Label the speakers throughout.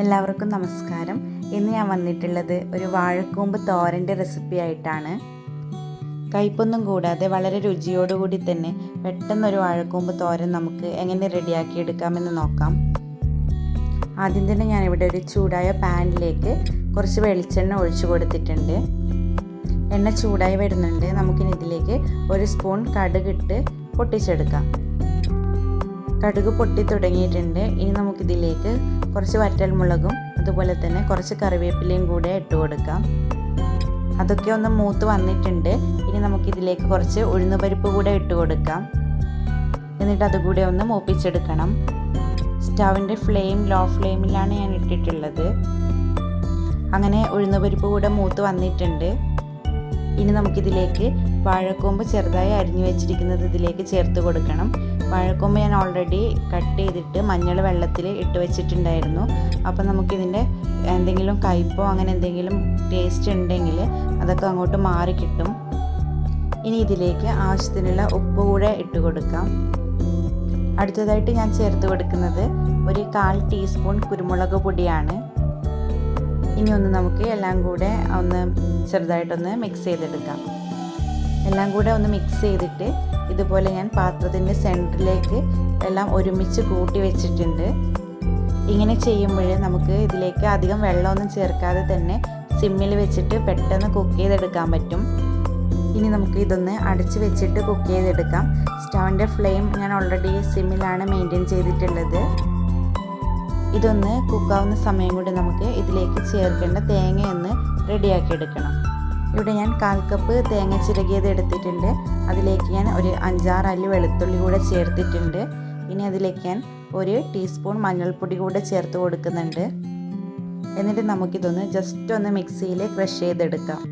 Speaker 1: എല്ലാവർക്കും നമസ്കാരം. ഇന്ന് ഞാൻ വന്നിട്ടുള്ളത് ഒരു വാഴക്കൂമ്പ് തോരന്റെ റെസിപ്പി ആയിട്ടാണ്. കയ്പൊന്നും കൂടാതെ വളരെ രുചിയോടുകൂടി തന്നെ പെട്ടെന്നൊരു വാഴക്കൂമ്പ് തോരൻ നമുക്ക് എങ്ങനെ റെഡിയാക്കി എടുക്കാമെന്ന് നോക്കാം. ആദ്യം തന്നെ ഞാനിവിടെ ഒരു ചൂടായ പാനിലേക്ക് കുറച്ച് വെളിച്ചെണ്ണ ഒഴിച്ചു കൊടുത്തിട്ടുണ്ട്. എണ്ണ ചൂടായി വരുന്നുണ്ട്. നമുക്കിനി ഇതിലേക്ക് ഒരു സ്പൂൺ കടുകിട്ട് പൊട്ടിച്ചെടുക്കാം. കടുക് പൊട്ടി തുടങ്ങിയിട്ടുണ്ട്. ഇനി നമുക്കിതിലേക്ക് കുറച്ച് വറ്റൽമുളകും അതുപോലെ തന്നെ കുറച്ച് കറിവേപ്പിലയും കൂടെ ഇട്ട് കൊടുക്കാം. അതൊക്കെ ഒന്ന് മൂത്ത് വന്നിട്ടുണ്ട്. ഇനി നമുക്കിതിലേക്ക് കുറച്ച് ഉഴുന്നുപരിപ്പ് കൂടെ ഇട്ട് കൊടുക്കാം. എന്നിട്ട് അതുകൂടെ ഒന്ന് മൂപ്പിച്ചെടുക്കണം. സ്റ്റവിന്റെ ഫ്ലെയിം ലോ ഫ്ലെയിമിലാണ് ഞാൻ ഇട്ടിട്ടുള്ളത്. അങ്ങനെ ഉഴുന്നുപരിപ്പ് കൂടെ മൂത്ത് വന്നിട്ടുണ്ട്. ഇനി നമുക്കിതിലേക്ക് വാഴക്കൊമ്പ് ചെറുതായി അരിഞ്ഞു വെച്ചിരിക്കുന്നത് ഇതിലേക്ക് ചേർത്ത് കൊടുക്കണം. വാഴക്കൊമ്പ് ഞാൻ ഓൾറെഡി കട്ട് ചെയ്തിട്ട് മഞ്ഞൾ വെള്ളത്തിൽ ഇട്ട് വെച്ചിട്ടുണ്ടായിരുന്നു. അപ്പോൾ നമുക്കിതിന്റെ എന്തെങ്കിലും കയ്പോ അങ്ങനെ എന്തെങ്കിലും ടേസ്റ്റ് ഉണ്ടെങ്കിൽ അതൊക്കെ അങ്ങോട്ട് മാറി കിട്ടും. ഇനി ഇതിലേക്ക് ആവശ്യത്തിനുള്ള ഉപ്പ് കൂടെ ഇട്ട് കൊടുക്കാം. അടുത്തതായിട്ട് ഞാൻ ചേർത്ത് കൊടുക്കുന്നത് ഒരു കാൽ ടീസ്പൂൺ കുരുമുളക് പൊടിയാണ്. ഇനി ഒന്ന് നമുക്ക് എല്ലാം കൂടെ ഒന്ന് ചെറുതായിട്ടൊന്ന് മിക്സ് ചെയ്തെടുക്കാം. എല്ലാം കൂടെ ഒന്ന് മിക്സ് ചെയ്തിട്ട് ഇതുപോലെ ഞാൻ പാത്രത്തിന്റെ സെന്ററിലേക്ക് എല്ലാം ഒരുമിച്ച് കൂട്ടി വെച്ചിട്ടുണ്ട്. ഇങ്ങനെ ചെയ്യുമ്പോൾ നമുക്ക് ഇതിലേക്ക് അധികം വെള്ളമൊന്നും ചേർക്കാതെ തന്നെ സിമ്മിൽ വെച്ചിട്ട് പെട്ടെന്ന് കുക്ക് ചെയ്തെടുക്കാൻ പറ്റും. ഇനി നമുക്ക് ഇതൊന്ന് അടച്ച് വെച്ചിട്ട് കുക്ക് ചെയ്തെടുക്കാം. സ്റ്റവിന്റെ ഫ്ലെയിം ഞാൻ ഓൾറെഡി സിമ്മിലാണ് മെയിന്റെയിൻ ചെയ്തിട്ടുള്ളത്. ഇതൊന്ന് കുക്കാവുന്ന സമയം കൊണ്ട് നമുക്ക് ഇതിലേക്ക് ചേർക്കേണ്ട തേങ്ങ ഒന്ന് റെഡിയാക്കി എടുക്കണം ഇവിടെ ഞാൻ കാൽ കപ്പ് തേങ്ങ ചിരകിയത് എടുത്തിട്ടുണ്ട്. അതിലേക്ക് ഞാൻ ഒരു അഞ്ചാറ് അല്ലി വെളുത്തുള്ളി കൂടെ ചേർത്തിട്ടുണ്ട്. ഇനി അതിലേക്ക് ഞാൻ ഒരു ടീസ്പൂൺ മഞ്ഞൾപ്പൊടി കൂടെ ചേർത്ത് കൊടുക്കുന്നുണ്ട്. എന്നിട്ട് നമുക്കിതൊന്ന് ജസ്റ്റ് ഒന്ന് മിക്സിയിൽ ക്രഷ് ചെയ്തെടുക്കാം.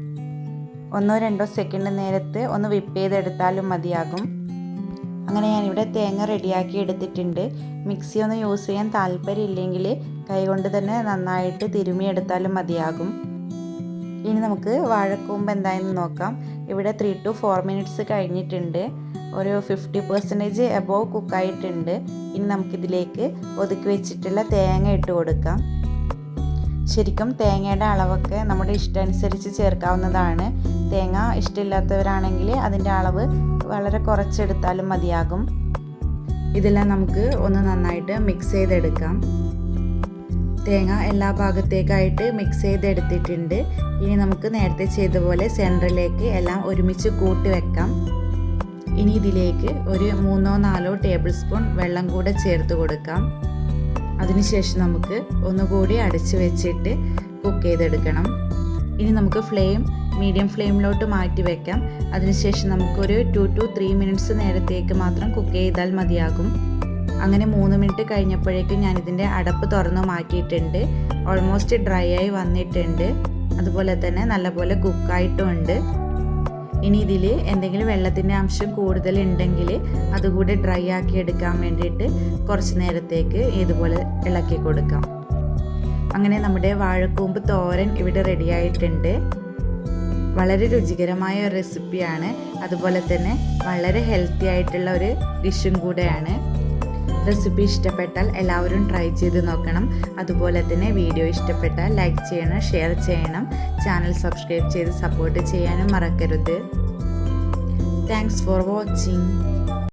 Speaker 1: ഒന്നോ രണ്ടോ സെക്കൻഡ് നേരത്ത് ഒന്ന് വിപ്പ് ചെയ്തെടുത്താലും മതിയാകും. അങ്ങനെ ഞാനിവിടെ തേങ്ങ റെഡിയാക്കി എടുത്തിട്ടുണ്ട്. മിക്സി ഒന്നും യൂസ് ചെയ്യാൻ താല്പര്യമില്ലെങ്കിൽ കൈകൊണ്ട് തന്നെ നന്നായിട്ട് തിരുമിയെടുത്താലും മതിയാകും. ഇനി നമുക്ക് വാഴക്കൂമ്പ് എന്തായെന്ന് നോക്കാം. ഇവിടെ ത്രീ ടു ഫോർ മിനിറ്റ്സ് കഴിഞ്ഞിട്ടുണ്ട്. ഒരു ഫിഫ്റ്റി പെർസെന്റേജ് എബോവ് കുക്കായിട്ടുണ്ട് ഇനി നമുക്കിതിലേക്ക് ഒതുക്കി വെച്ചിട്ടുള്ള തേങ്ങ ഇട്ട് കൊടുക്കാം. ശരിക്കും തേങ്ങയുടെ അളവൊക്കെ നമ്മുടെ ഇഷ്ടമനുസരിച്ച് ചേർക്കാവുന്നതാണ്. തേങ്ങ ഇഷ്ടമില്ലാത്തവരാണെങ്കിൽ അതിന്റെ അളവ് വളരെ കുറച്ചെടുത്താലും മതിയാകും. ഇതെല്ലാം നമുക്ക് ഒന്ന് നന്നായിട്ട് മിക്സ് ചെയ്തെടുക്കാം. തേങ്ങ എല്ലാ ഭാഗത്തേക്കായിട്ട് മിക്സ് ചെയ്തെടുത്തിട്ടുണ്ട്. ഇനി നമുക്ക് നേരത്തെ ചെയ്ത പോലെ സെന്ററിലേക്ക് എല്ലാം ഒരുമിച്ച് കൂട്ടി വെക്കാം. ഇനി ഇതിലേക്ക് ഒരു മൂന്നോ നാലോ ടേബിൾ സ്പൂൺ വെള്ളം കൂടെ ചേർത്ത് കൊടുക്കാം. അതിനുശേഷം നമുക്ക് ഒന്നുകൂടി അടച്ച് വെച്ചിട്ട് കുക്ക് ചെയ്തെടുക്കണം. ഇനി നമുക്ക് ഫ്ലെയിം മീഡിയം ഫ്ലെയിമിലോട്ട് മാറ്റി വെക്കാം. അതിനുശേഷം നമുക്കൊരു ടു ടു ത്രീ മിനിറ്റ്സ് നേരത്തേക്ക് മാത്രം കുക്ക് ചെയ്താൽ മതിയാകും. അങ്ങനെ മൂന്ന് മിനിറ്റ് കഴിഞ്ഞപ്പോഴേക്കും ഞാനിതിന്റെ അടപ്പ് തുറന്ന് മാറ്റിയിട്ടുണ്ട്. ഓൾമോസ്റ്റ് ഡ്രൈ ആയി വന്നിട്ടുണ്ട്. അതുപോലെ തന്നെ നല്ലപോലെ കുക്കായിട്ടുമുണ്ട് ഇനി ഇതിൽ എന്തെങ്കിലും വെള്ളത്തിന്റെ അംശം കൂടുതൽ ഉണ്ടെങ്കിൽ അതുകൂടി ഡ്രൈ ആക്കി എടുക്കാൻ വേണ്ടിയിട്ട് കുറച്ച് നേരത്തേക്ക് ഇതുപോലെ ഇളക്കി കൊടുക്കാം. അങ്ങനെ നമ്മുടെ വാഴക്കൂമ്പ് തോരൻ ഇവിടെ റെഡി ആയിട്ടുണ്ട്. വളരെ രുചികരമായ ഒരു റെസിപ്പിയാണ് അതുപോലെ തന്നെ വളരെ ഹെൽത്തി ആയിട്ടുള്ള ഒരു ഡിഷും കൂടെയാണ്. റെസിപ്പി ഇഷ്ടപ്പെട്ടാൽ എല്ലാവരും ട്രൈ ചെയ്ത് നോക്കണം. അതുപോലെ തന്നെ വീഡിയോ ഇഷ്ടപ്പെട്ടാൽ ലൈക്ക് ചെയ്യണം ഷെയർ ചെയ്യണം. ചാനൽ സബ്സ്ക്രൈബ് ചെയ്ത് സപ്പോർട്ട് ചെയ്യാനും മറക്കരുത്. Thanks for watching